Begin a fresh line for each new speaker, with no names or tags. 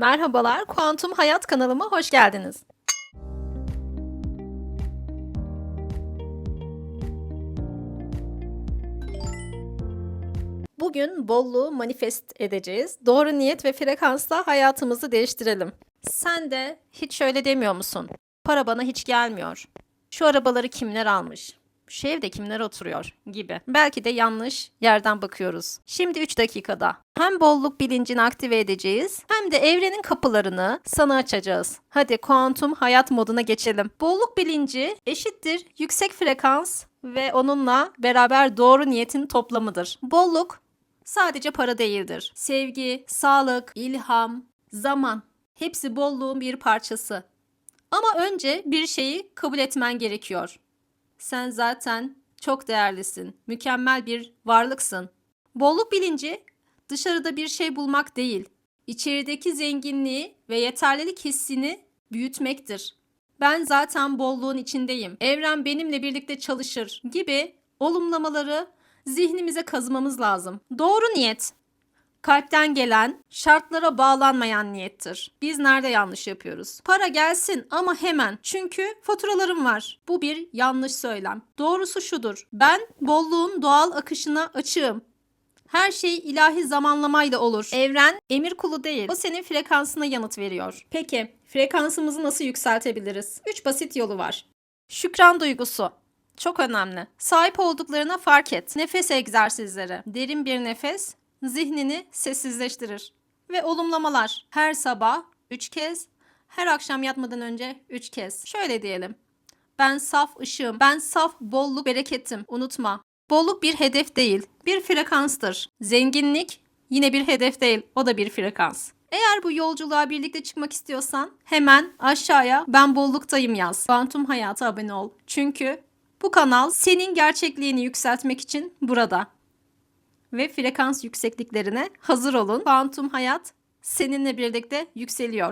Merhabalar, Kuantum Hayat kanalıma hoş geldiniz. Bugün bolluğu manifest edeceğiz. Doğru niyet ve frekansla hayatımızı değiştirelim. Sen de hiç şöyle demiyor musun? Para bana hiç gelmiyor. Şu arabaları kimler almış? Şu evde kimler oturuyor gibi. Belki de yanlış yerden bakıyoruz. Şimdi 3 dakikada hem bolluk bilincini aktive edeceğiz hem de evrenin kapılarını sana açacağız. Hadi kuantum hayat moduna geçelim. Bolluk bilinci eşittir yüksek frekans ve onunla beraber doğru niyetin toplamıdır. Bolluk sadece para değildir. Sevgi, sağlık, ilham, zaman hepsi bolluğun bir parçası. Ama önce bir şeyi kabul etmen gerekiyor. Sen zaten çok değerlisin, mükemmel bir varlıksın. Bolluk bilinci dışarıda bir şey bulmak değil, içerideki zenginliği ve yeterlilik hissini büyütmektir. Ben zaten bolluğun içindeyim. Evren benimle birlikte çalışır gibi olumlamaları zihnimize kazımamız lazım. Doğru niyet kalpten gelen, şartlara bağlanmayan niyettir. Biz nerede yanlış yapıyoruz? Para gelsin ama hemen. Çünkü faturalarım var. Bu bir yanlış söylem. Doğrusu şudur. Ben bolluğun doğal akışına açığım. Her şey ilahi zamanlamayla olur. Evren emir kulu değil. O senin frekansına yanıt veriyor. Peki, frekansımızı nasıl yükseltebiliriz? 3 basit yolu var. Şükran duygusu. Çok önemli. Sahip olduklarına fark et. Nefes egzersizleri. Derin bir nefes zihnini sessizleştirir. Ve olumlamalar. Her sabah 3 kez, her akşam yatmadan önce 3 kez. Şöyle diyelim. Ben saf ışığım, ben saf bolluk bereketim. Unutma. Bolluk bir hedef değil, bir frekanstır. Zenginlik yine bir hedef değil, o da bir frekans. Eğer bu yolculuğa birlikte çıkmak istiyorsan hemen aşağıya ben bolluktayım yaz. Kuantum Hayat'a abone ol. Çünkü bu kanal senin gerçekliğini yükseltmek için burada. Ve frekans yüksekliklerine hazır olun. Kuantum Hayat seninle birlikte yükseliyor.